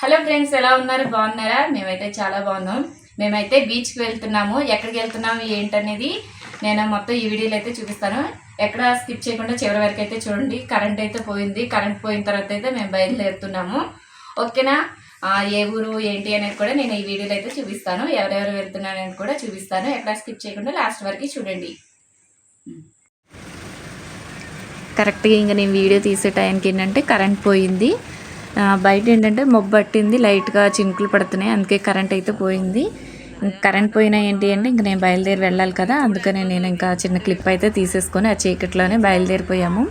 Hello friends ఎలా ఉన్నారు? బాగున్నారా? మేమైతే చాలా బాగున్నాం. మేమైతే బీచ్కి వెళ్తున్నాము. ఎక్కడికి వెళ్తున్నాము ఏంటనేది నేను మొత్తం ఈ వీడియోలో అయితే చూపిస్తాను. ఎక్కడ స్కిప్ చేయకుండా చివరి వరకు అయితే చూడండి. కరెంట్ అయితే పోయింది. కరెంట్ పోయిన తర్వాత అయితే మేము బయలుదేరుతున్నాము. ఓకేనా? ఏ ఊరు ఏంటి అనేది కూడా నేను ఈ వీడియోలో అయితే చూపిస్తాను. ఎవరెవరు వెళ్తున్నారు అనేది కూడా చూపిస్తాను. ఎక్కడ స్కిప్ చేయకుండా లాస్ట్ వరకు చూడండి. కరెక్ట్గా ఇంకా నేను వీడియో తీసే టైంకి ఏంటంటే కరెంట్ పోయింది. బయట ఏంటంటే మొబ్బు పట్టింది లైట్గా చినుకులు పడుతున్నాయి అందుకే కరెంట్ అయితే పోయింది. కరెంట్ పోయినా ఏంటి అంటే ఇంక నేను బయలుదేరి వెళ్ళాలి కదా అందుకనే నేను ఇంకా చిన్న క్లిప్ అయితే తీసేసుకొని ఆ చీకట్లోనే బయలుదేరిపోయాము.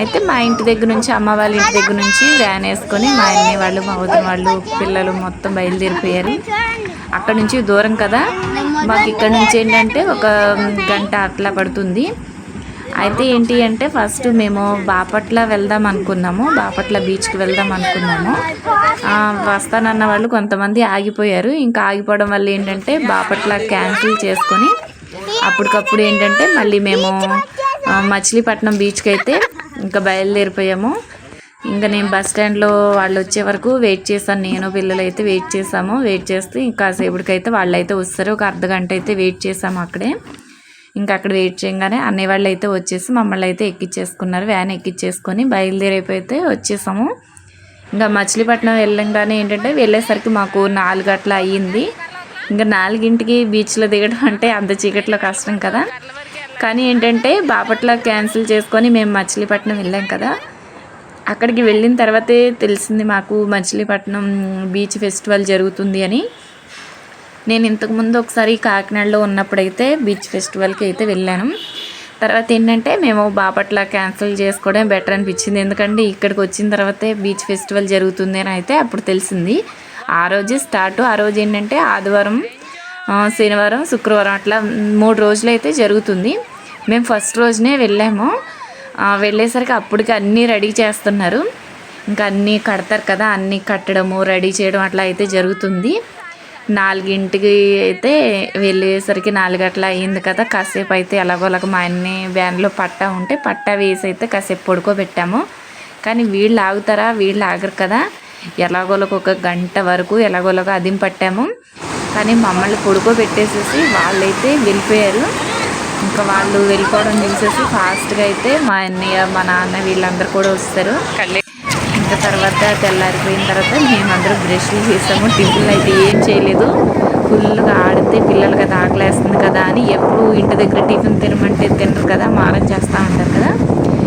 అయితే మా ఇంటి దగ్గర నుంచి అమ్మ వాళ్ళ ఇంటి దగ్గర నుంచి వ్యాన్ వేసుకొని మా అన్ని వాళ్ళు మా వదిన వాళ్ళు పిల్లలు మొత్తం బయలుదేరిపోయారు. అక్కడ నుంచి దూరం కదా. మాకు ఇక్కడ నుంచి ఏంటంటే ఒక గంట అట్లా పడుతుంది. అయితే ఏంటి అంటే ఫస్ట్ మేము బాపట్ల వెళ్దాం అనుకున్నాము. బాపట్ల బీచ్కి వెళ్దాం అనుకున్నాము. వస్తానన్న వాళ్ళు కొంతమంది ఆగిపోయారు. ఇంకా ఆగిపోవడం వల్ల ఏంటంటే బాపట్ల క్యాన్సిల్ చేసుకొని అప్పటికప్పుడు ఏంటంటే మళ్ళీ మేము మచిలీపట్నం బీచ్కి అయితే ఇంకా బయలుదేరిపోయాము. ఇంకా నేను బస్ స్టాండ్లో వాళ్ళు వచ్చే వరకు వెయిట్ చేశాను నేను పిల్లలు అయితే వెయిట్ చేసాము వెయిట్ చేస్తే ఇంకా సేపటికైతే వాళ్ళు అయితే వస్తారు. ఒక అర్ధ గంట అయితే వెయిట్ చేసాము అక్కడే. ఇంకా అక్కడ వెయిట్ చేయగానే అన్నయ్య వాళ్ళు అయితే వచ్చేసి మమ్మల్ని అయితే ఎక్కిచ్చేసుకున్నారు. వ్యాన్ ఎక్కిచ్చేసుకొని బయలుదేరైపోతే వచ్చేసాము. ఇంకా మచిలీపట్నం వెళ్ళంగానే ఏంటంటే వెళ్ళేసరికి మాకు నాలుగు అట్లా అయ్యింది. ఇంకా నాలుగింటికి బీచ్లో దిగడం అంటే అంత చీకట్లో కష్టం కదా. కానీ ఏంటంటే బాపట్ల క్యాన్సిల్ చేసుకొని మేము మచిలీపట్నం వెళ్ళాం కదా. అక్కడికి వెళ్ళిన తర్వాతే తెలిసింది మాకు మచిలీపట్నం బీచ్ ఫెస్టివల్ జరుగుతుంది అని. నేను ఇంతకుముందు ఒకసారి కాకినాడలో ఉన్నప్పుడైతే బీచ్ ఫెస్టివల్కి అయితే వెళ్ళాను. తర్వాత ఏంటంటే మేము బాపట్ల క్యాన్సిల్ చేసుకోవడం బెటర్ అనిపించింది. ఎందుకంటే ఇక్కడికి వచ్చిన తర్వాతే బీచ్ ఫెస్టివల్ జరుగుతుంది అని అయితే అప్పుడు తెలిసింది. ఆ రోజు స్టార్ట్. ఆ రోజు ఏంటంటే ఆదివారం శనివారం శుక్రవారం అట్లా మూడు రోజులు అయితే జరుగుతుంది. మేము ఫస్ట్ రోజునే వెళ్ళాము. వెళ్ళేసరికి అప్పటికి అన్నీ రెడీ చేస్తున్నారు. ఇంకా అన్నీ కడతారు కదా అన్నీ కట్టడము రెడీ చేయడం అట్లా అయితే జరుగుతుంది. నాలుగింటికి అయితే వెళ్ళేసరికి నాలుగు అయ్యింది అయింది కదా. కాసేపు అయితే ఎలాగోలాగ మా అన్ని వ్యాన్లో పట్టా ఉంటే పట్టా వేసి అయితే కాసేపు పడుకోబెట్టాము. కానీ వీళ్ళు ఆగుతారా? వీళ్ళు ఆగరు కదా. ఎలాగోలకు ఒక గంట వరకు ఎలాగోలాగ అదిం పట్టాము. కానీ మమ్మల్ని పడుకోబెట్టేసేసి వాళ్ళైతే వెళ్ళిపోయారు. ఇంకా వాళ్ళు వెళ్ళిపోవడం చూసేసి ఫాస్ట్గా అయితే మా అన్నయ్య మా నాన్న వీళ్ళందరూ కూడా వస్తారు. ఇంకా తర్వాత తెల్లారిపోయిన తర్వాత మేమందరం బ్రష్లు చేసాము. టిఫిన్లు అయితే ఏం చేయలేదు. ఫుల్గా ఆడితే పిల్లలకి అది ఆకలేస్తుంది కదా అని ఎప్పుడు ఇంటి దగ్గర టిఫిన్ తినమంటే తినరు కదా మారం చేస్తూ ఉంటారు కదా.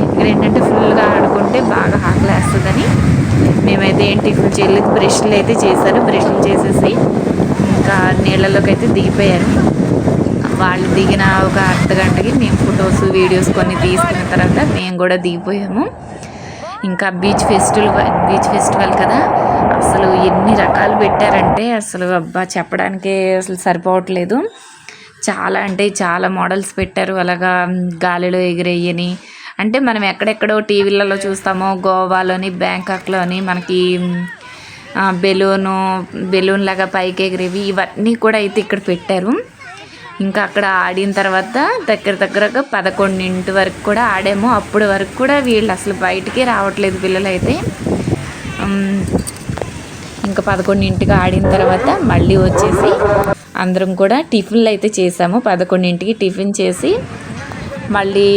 ఇక్కడ ఏంటంటే ఫుల్గా ఆడుకుంటే బాగా ఆకలేస్తుందని మేమైతే ఏం టిఫిన్ చేయలేదు. బ్రష్లు అయితే చేశారు. బ్రష్లు చేసేసి ఇంకా నీళ్ళలోకి అయితే దిగిపోయారు. వాళ్ళు దిగిన ఒక అర్ధ గంటకి మేము ఫొటోస్ వీడియోస్ కొన్ని తీసుకున్న తర్వాత మేము కూడా దిగిపోయాము. ఇంకా బీచ్ ఫెస్టివల్ బీచ్ ఫెస్టివల్ కదా. అసలు ఎన్ని రకాలు పెట్టారంటే అసలు అబ్బా చెప్పడానికే అసలు సరిపోవట్లేదు. చాలా అంటే చాలా మోడల్స్ పెట్టారు. అలాగా గాలిలో ఎగిరేయని. అంటే మనం ఎక్కడెక్కడో టీవీలలో చూస్తామో గోవాలోని బ్యాంకాక్లోని మనకి బెలూను బెలూన్ లాగా పైకి ఎగిరేవి ఇవన్నీ కూడా అయితే ఇక్కడ పెట్టారు. ఇంకా అక్కడ ఆడిన తర్వాత దగ్గర దగ్గరగా పదకొండింటి వరకు కూడా ఆడాము. అప్పటి వరకు కూడా వీళ్ళు అసలు బయటికి రావట్లేదు పిల్లలైతే. ఇంకా పదకొండింటికి ఆడిన తర్వాత మళ్ళీ వచ్చేసి అందరం కూడా టిఫిన్లు అయితే చేసాము. పదకొండింటికి టిఫిన్ చేసి మళ్ళీ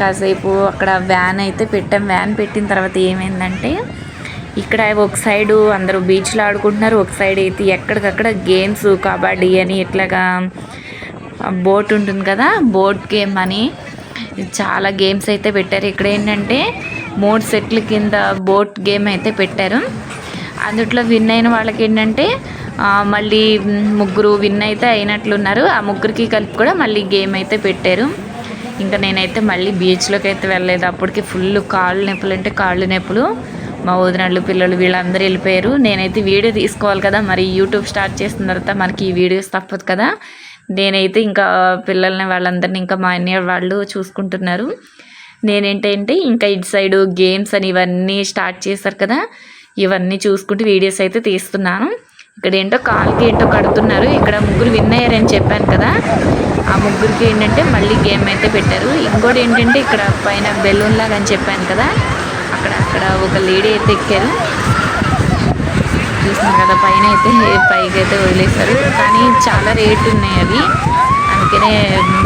కాసేపు అక్కడ వ్యాన్ అయితే పెట్టాం. వ్యాన్ పెట్టిన తర్వాత ఏమైందంటే ఇక్కడ ఒక సైడు అందరూ బీచ్లో ఆడుకుంటున్నారు. ఒక సైడ్ అయితే ఎక్కడికక్కడ గేమ్స్ కబడ్డీ అని ఇట్లాగా బోట్ ఉంటుంది కదా బోట్ గేమ్ అని. చాలా గేమ్స్ అయితే పెట్టారు. ఇక్కడ ఏంటంటే మూడు సెట్ల కింద బోట్ గేమ్ అయితే పెట్టారు. అందుట్లో విన్ అయిన వాళ్ళకి ఏంటంటే మళ్ళీ ముగ్గురు విన్ అయితే అయినట్లున్నారు ఆ ముగ్గురికి కలిపి కూడా మళ్ళీ గేమ్ అయితే పెట్టారు. ఇంకా నేనైతే మళ్ళీ బీచ్లోకి అయితే వెళ్ళలేదు. అప్పటికి ఫుల్ కాళ్ళు నొప్పులు అంటే కాళ్ళు నొప్పులు. మా వదినళ్ళు పిల్లలు వీళ్ళందరూ వెళ్ళిపోయారు. నేనైతే వీడియో తీసుకోవాలి కదా. మరి యూట్యూబ్ స్టార్ట్ చేసిన తర్వాత మనకి ఈ వీడియోస్ తప్పదు కదా. నేనైతే ఇంకా పిల్లల్ని వాళ్ళందరినీ ఇంకా మా అన్నయ్య వాళ్ళు చూసుకుంటున్నారు. నేనేంటంటే ఇంకా ఇటు సైడు గేమ్స్ అని ఇవన్నీ స్టార్ట్ చేశారు కదా. ఇవన్నీ చూసుకుంటూ వీడియోస్ అయితే తీస్తున్నాను. ఇక్కడ ఏంటో కాల్కి ఏంటో కడుతున్నారు. ఇక్కడ ముగ్గురు విన్ అయ్యారని చెప్పాను కదా. ఆ ముగ్గురికి ఏంటంటే మళ్ళీ గేమ్ అయితే పెట్టారు. ఇంకోటి ఏంటంటే ఇక్కడ పైన బెలూన్ లాగా అని చెప్పాను కదా. అక్కడ అక్కడ ఒక లేడీ అయితే ఎక్కారు. చూస్తున్నారు కదా పైన అయితే పైకి అయితే వదిలేశారు. కానీ చాలా రేట్ ఉన్నాయి అవి. అందుకనే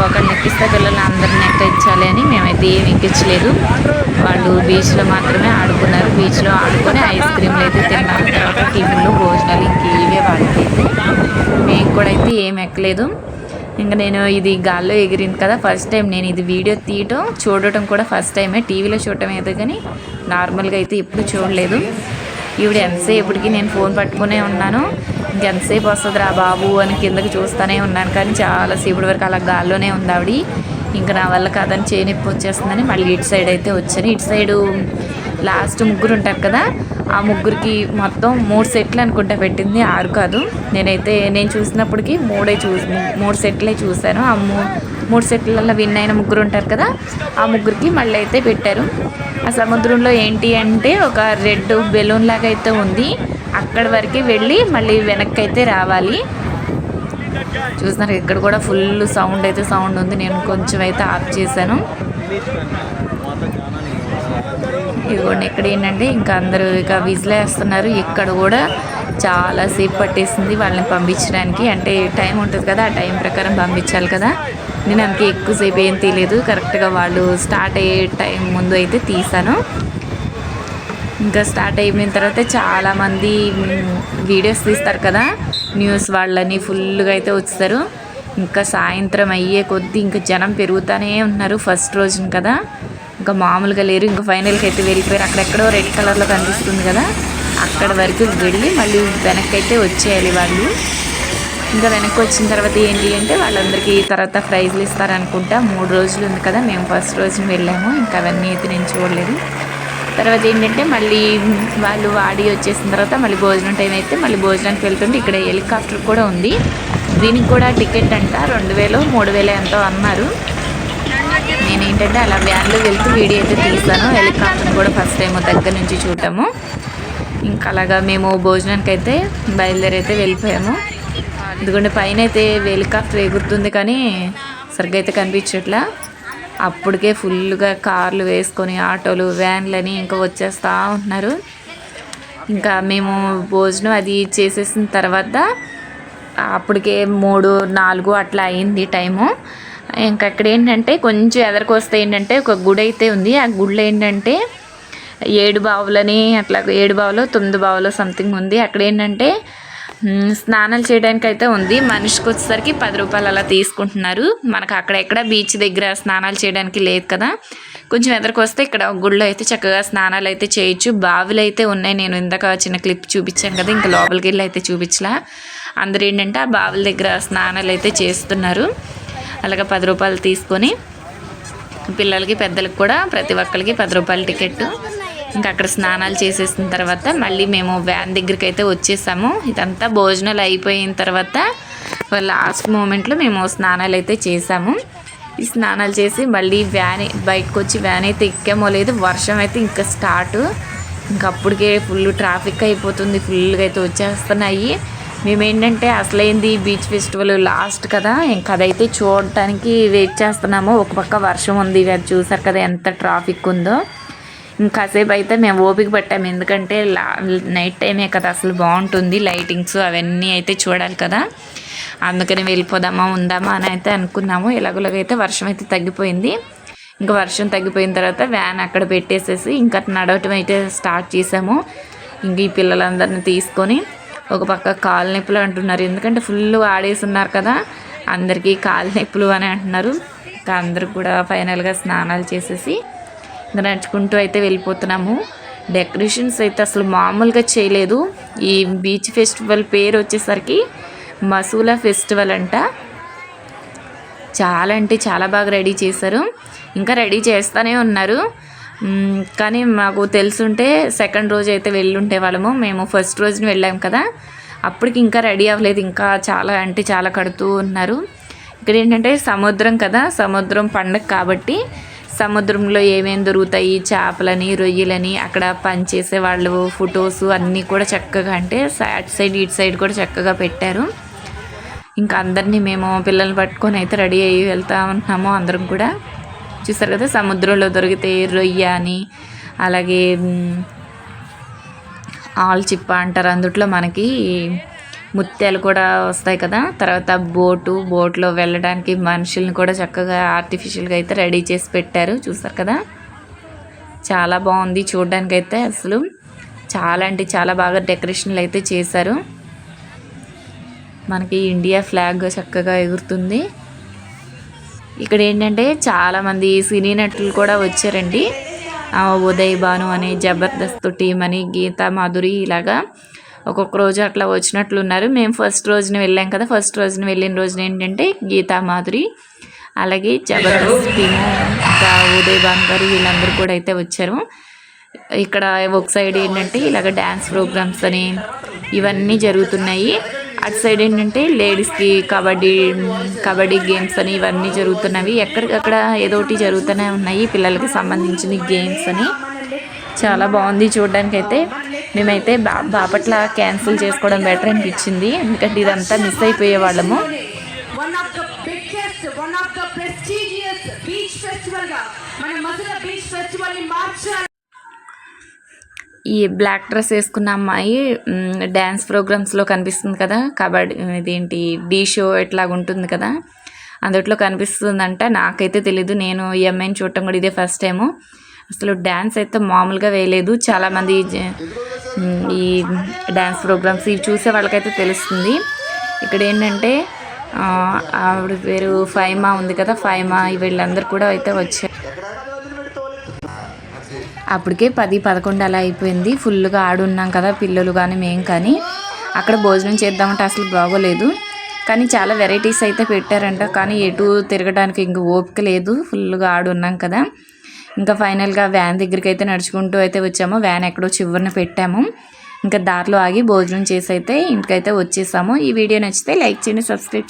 ఒకళ్ళు ఎక్కిస్తే పిల్లలు అందరిని ఎక్కించాలి అని మేమైతే ఏం ఎక్కించలేదు. వాళ్ళు బీచ్లో మాత్రమే ఆడుకున్నారు. బీచ్లో ఆడుకొని ఐస్ క్రీమ్లు అయితే తిన్నారు తర్వాత టిఫిన్లు భోజనాలు ఇంకేవే ఇవే మేము కూడా అయితే ఏం ఎక్కలేదు. ఇంకా నేను ఇది గాల్లో ఎగిరింది కదా ఫస్ట్ టైం నేను ఇది వీడియో తీయటం చూడటం కూడా ఫస్ట్ టైమే టీవీలో చూడటం అయితే కానీ నార్మల్గా అయితే ఎప్పుడు చూడలేదు. ఈవిడ ఎంతసేపటికి నేను ఫోన్ పట్టుకునే ఉన్నాను. ఇంకెంతసేపు వస్తుంది రా బాబు అని కిందకి చూస్తూనే ఉన్నాను. కానీ చాలాసేపటి వరకు అలా గాల్లోనే ఉంది ఆవిడ. ఇంకా నా వల్ల కాదని చేనొప్పి వచ్చేస్తుందని మళ్ళీ ఇటు సైడ్ అయితే వచ్చాను. ఇటు సైడు లాస్ట్ ముగ్గురు ఉంటారు కదా ఆ ముగ్గురికి మొత్తం మూడు సెట్లు అనుకుంటా పెట్టింది. ఆరు కాదు. నేనైతే నేను చూసినప్పటికీ మూడే చూ మూడు సెట్లే చూశాను. ఆ మూ మూడు సెట్లలో విన్ అయిన ముగ్గురు ఉంటారు కదా ఆ ముగ్గురికి మళ్ళీ అయితే పెట్టారు. ఆ సముద్రంలో ఏంటి అంటే ఒక రెడ్ బెలూన్ లాగా అయితే ఉంది. అక్కడి వరకు వెళ్ళి మళ్ళీ వెనక్కి అయితే రావాలి. చూస్తున్నారు ఇక్కడ కూడా ఫుల్ సౌండ్ అయితే సౌండ్ ఉంది. నేను కొంచెం అయితే ఆఫ్ చేశాను. ఇదిగోండి ఇక్కడ ఏంటంటే ఇంకా అందరూ ఇక విజిలేస్తున్నారు. ఇక్కడ కూడా చాలాసేపు పట్టేసింది వాళ్ళని పంపించడానికి. అంటే టైం ఉంటుంది కదా ఆ టైం ప్రకారం పంపించాలి కదా. నేను అందుకే ఎక్కువసేపు ఏం తీయలేదు. కరెక్ట్గా వాళ్ళు స్టార్ట్ అయ్యే టైం ముందు అయితే తీసాను. ఇంకా స్టార్ట్ అయిపోయిన తర్వాత చాలామంది వీడియోస్ తీస్తారు కదా. న్యూస్ వాళ్ళని ఫుల్గా అయితే వచ్చారు ఇంకా సాయంత్రం అయ్యే కొద్దీ ఇంకా జనం పెరుగుతూనే ఉన్నారు ఫస్ట్ రోజున కదా. ఇంకా మామూలుగా లేరు. ఇంకా ఫైనల్కి అయితే వెళ్ళిపోయారు. అక్కడెక్కడో రెడ్ కలర్లో కనిపిస్తుంది కదా. అక్కడ వరకు వెళ్ళి మళ్ళీ వెనక్కి అయితే వచ్చేయాలి వాళ్ళు. ఇంకా వెనక్కి వచ్చిన తర్వాత ఏంటి అంటే వాళ్ళందరికీ తర్వాత ప్రైజ్లు ఇస్తారనుకుంటా. మూడు రోజులు ఉంది కదా మేము ఫస్ట్ రోజున వెళ్ళాము. ఇంకా అవన్నీ అయితే నేను చూడలేదు. తర్వాత ఏంటంటే మళ్ళీ వాళ్ళు వాడి వచ్చేసిన తర్వాత మళ్ళీ భోజనం టైం అయితే మళ్ళీ భోజనానికి వెళ్తుంటే ఇక్కడ హెలికాప్టర్ కూడా ఉంది. దీనికి కూడా టికెట్ అంట రెండు వేలు మూడు వేలు ఎంతో అన్నారు. నేను ఏంటంటే అలా వ్యాన్లో వెళ్తూ వీడియో అయితే తీసాను హెలికాప్టర్ కూడా ఫస్ట్ టైం దగ్గర నుంచి చూడటము. ఇంకా అలాగా మేము భోజనానికి అయితే బయలుదేరి అయితే వెళ్ళిపోయాము. ఎందుకంటే పైన అయితే హెలికాప్టర్ ఎగురుతుంది కానీ సరిగ్గా అయితే కనిపించట్లా. అప్పటికే ఫుల్గా కార్లు వేసుకొని ఆటోలు వ్యాన్లని ఇంకా వచ్చేస్తూ ఉంటున్నారు. ఇంకా మేము భోజనం అది చేసేసిన తర్వాత అప్పటికే మూడు నాలుగు అట్లా అయింది టైము. ఇంకా అక్కడ ఏంటంటే కొంచెం ఎదరికి వస్తే ఏంటంటే ఒక గుడి అయితే ఉంది. ఆ గుడిలో ఏంటంటే ఏడు బావులని అట్లా ఏడు బావులు తొమ్మిది బావులు సంథింగ్ ఉంది. అక్కడ ఏంటంటే స్నానాలు చేయడానికి అయితే ఉంది. మనిషికి వచ్చేసరికి పది రూపాయలు అలా తీసుకుంటున్నారు. మనకు అక్కడ ఎక్కడ బీచ్ దగ్గర స్నానాలు చేయడానికి లేదు కదా. కొంచెం ఎదరికి వస్తే ఇక్కడ గుళ్ళో అయితే చక్కగా స్నానాలు అయితే చేయొచ్చు. బావిలు అయితే ఉన్నాయి. నేను ఇందాక చిన్న క్లిప్ చూపించాను కదా ఇంకా లోపలికి వెళ్ళి అయితే చూపించలా. అందరు ఏంటంటే ఆ బావుల దగ్గర స్నానాలు అయితే చేస్తున్నారు. అలాగే పది రూపాయలు తీసుకొని పిల్లలకి పెద్దలకి కూడా ప్రతి ఒక్కరికి పది రూపాయల టికెట్ ఇంకా అక్కడ స్నానాలు చేసేసిన తర్వాత మళ్ళీ మేము వ్యాన్ దగ్గరికి అయితే వచ్చేసాము. ఇదంతా భోజనాలు అయిపోయిన తర్వాత లాస్ట్ మూమెంట్లో మేము స్నానాలు అయితే చేసాము. ఈ స్నానాలు చేసి మళ్ళీ వ్యాన్ బయటకు వచ్చి వ్యాన్ అయితే ఎక్కామో లేదు వర్షం అయితే ఇంకా స్టార్ట్ ఇంకా అప్పటికే ఫుల్ ట్రాఫిక్ అయిపోతుంది ఫుల్గా అయితే వచ్చేస్తున్నాయి. మేమేంటంటే అసలైంది బీచ్ ఫెస్టివల్ లాస్ట్ కదా ఇంకా అదైతే చూడటానికి వెయిట్ చేస్తున్నాము. ఒక పక్క వర్షం ఉంది అది చూసారు కదా ఎంత ట్రాఫిక్ ఉందో. ఇంకాసేపు అయితే మేము ఓపిక పట్టాము ఎందుకంటే లా నైట్ టైమే కదా అసలు బాగుంటుంది. లైటింగ్స్ అవన్నీ అయితే చూడాలి కదా. అందుకని వెళ్ళిపోదామా ఉందామా అని అయితే అనుకున్నాము. ఎలాగోలాగైతే వర్షం అయితే తగ్గిపోయింది. ఇంకా వర్షం తగ్గిపోయిన తర్వాత వ్యాన్ అక్కడ పెట్టేసేసి ఇంకా నడవటం అయితే స్టార్ట్ చేసాము. ఇంక ఈ పిల్లలందరిని తీసుకొని ఒక పక్క కాలు నొప్పులు అంటున్నారు. ఎందుకంటే ఫుల్ ఆడేసి ఉన్నారు కదా అందరికీ కాలు నొప్పులు అని అంటున్నారు. ఇంకా అందరికి కూడా ఫైనల్గా స్నానాలు చేసేసి నడుచుకుంటూ అయితే వెళ్ళిపోతున్నాము. డెకరేషన్స్ అయితే అసలు మామూలుగా చేయలేదు. ఈ బీచ్ ఫెస్టివల్ పేరు వచ్చేసరికి మసూలా ఫెస్టివల్ అంట. చాలా అంటే చాలా బాగా రెడీ చేశారు. ఇంకా రెడీ చేస్తూనే ఉన్నారు. కానీ మాకు తెలుసుంటే సెకండ్ రోజు అయితే వెళ్ళుంటే వాళ్ళము. మేము ఫస్ట్ రోజున వెళ్ళాము కదా. అప్పటికి ఇంకా రెడీ అవ్వలేదు. ఇంకా చాలా అంటే చాలా కడుతూ ఉన్నారు. ఇక్కడ ఏంటంటే సముద్రం కదా. సముద్రం పండగ కాబట్టి సముద్రంలో ఏమేమి దొరుకుతాయి? చేపలని రొయ్యలని అక్కడ పనిచేసే వాళ్ళు ఫొటోస్ అన్నీ కూడా చక్కగా అంటే అటు సైడ్ ఇటు సైడ్ కూడా చక్కగా పెట్టారు. ఇంకా అందరినీ మేము పిల్లల్ని పట్టుకొని అయితే రెడీ అయ్యి వెళ్తా ఉంటున్నాము అందరం కూడా. చూస్తారు కదా సముద్రంలో దొరికితే రొయ్య అని అలాగే ఆల్చిప్ప అంటారు అందుట్లో మనకి ముత్యాలు కూడా వస్తాయి కదా. తర్వాత బోటు బోట్లో వెళ్ళడానికి మనుషుల్ని కూడా చక్కగా ఆర్టిఫిషియల్గా అయితే రెడీ చేసి పెట్టారు. చూసారు కదా? చాలా బాగుంది చూడడానికి అయితే అసలు. చాలా అంటే చాలా బాగా డెకరేషన్లు అయితే చేశారు. మనకి ఇండియా ఫ్లాగ్ చక్కగా ఎగురుతుంది. ఇక్కడ ఏంటంటే చాలామంది సినీ నటులు కూడా వచ్చారండి. ఉదయ్ భాను అని జబర్దస్త్ టీం అని గీతా మాధురి ఇలాగా ఒక్కొక్క రోజు అట్లా వచ్చినట్లు ఉన్నారు మేము ఫస్ట్ రోజున వెళ్ళాం కదా ఫస్ట్ రోజున వెళ్ళిన రోజున ఏంటంటే గీతా మాధురి అలాగే జబర్దస్త్ టీము ఇంకా ఉదయ్ భాను గారు వీళ్ళందరూ కూడా అయితే వచ్చారు. ఇక్కడ ఒక సైడ్ ఏంటంటే ఇలాగ డ్యాన్స్ ప్రోగ్రామ్స్ అని ఇవన్నీ జరుగుతున్నాయి. అటు సైడ్ ఏంటంటే లేడీస్కి కబడ్డీ కబడ్డీ గేమ్స్ అని ఇవన్నీ జరుగుతున్నవి. ఎక్కడికక్కడ ఏదో ఒకటి జరుగుతూనే ఉన్నాయి పిల్లలకి సంబంధించిన గేమ్స్ అని. చాలా బాగుంది చూడడానికి అయితే మేమైతే బా బాపట్ల క్యాన్సిల్ చేసుకోవడం బెటర్ అనిపించింది. ఎందుకంటే ఇదంతా మిస్ అయిపోయే వాళ్ళము. One of the biggest one of the prestigious beach ఫెస్టివల్గా మన మధుర బీచ్ ఫెస్టివల్ని మార్చాలి. ఈ బ్లాక్ డ్రెస్ వేసుకున్న అమ్మాయి డ్యాన్స్ ప్రోగ్రామ్స్లో కనిపిస్తుంది కదా కబడ్డీ ఇదేంటి డీ షో ఎట్లాగ ఉంటుంది కదా అందుట్లో కనిపిస్తుందంట. నాకైతే తెలీదు నేను ఈ అమ్మాయిని చూడటం కూడా ఇదే ఫస్ట్ టైము. అసలు డ్యాన్స్ అయితే మామూలుగా వేయలేదు. చాలామంది ఈ డ్యాన్స్ ప్రోగ్రామ్స్ ఇవి చూసే వాళ్ళకైతే తెలుస్తుంది. ఇక్కడ ఏంటంటే ఆవిడ పేరు ఫైమా ఉంది కదా ఫైమా వీళ్ళందరూ కూడా అయితే వచ్చారు అప్పటికే పది పదకొండు అలా అయిపోయింది. ఫుల్గా ఆడున్నాం కదా పిల్లలు కానీ మేము కానీ. అక్కడ భోజనం చేద్దామంటే అసలు బాగోలేదు. కానీ చాలా వెరైటీస్ అయితే పెట్టారంట. కానీ ఎటు తిరగడానికి ఇంక ఓపిక లేదు. ఫుల్గా ఆడున్నాం కదా. ఇంకా ఫైనల్గా వ్యాన్ దగ్గరికి అయితే నడుచుకుంటూ అయితే వచ్చాము. వ్యాన్ ఎక్కడో చివరిన పెట్టాము. ఇంకా దారిలో ఆగి భోజనం చేసి అయితే ఇంటికైతే వచ్చేసాము. ఈ వీడియో నచ్చితే లైక్ చేయండి సబ్స్క్రైబ్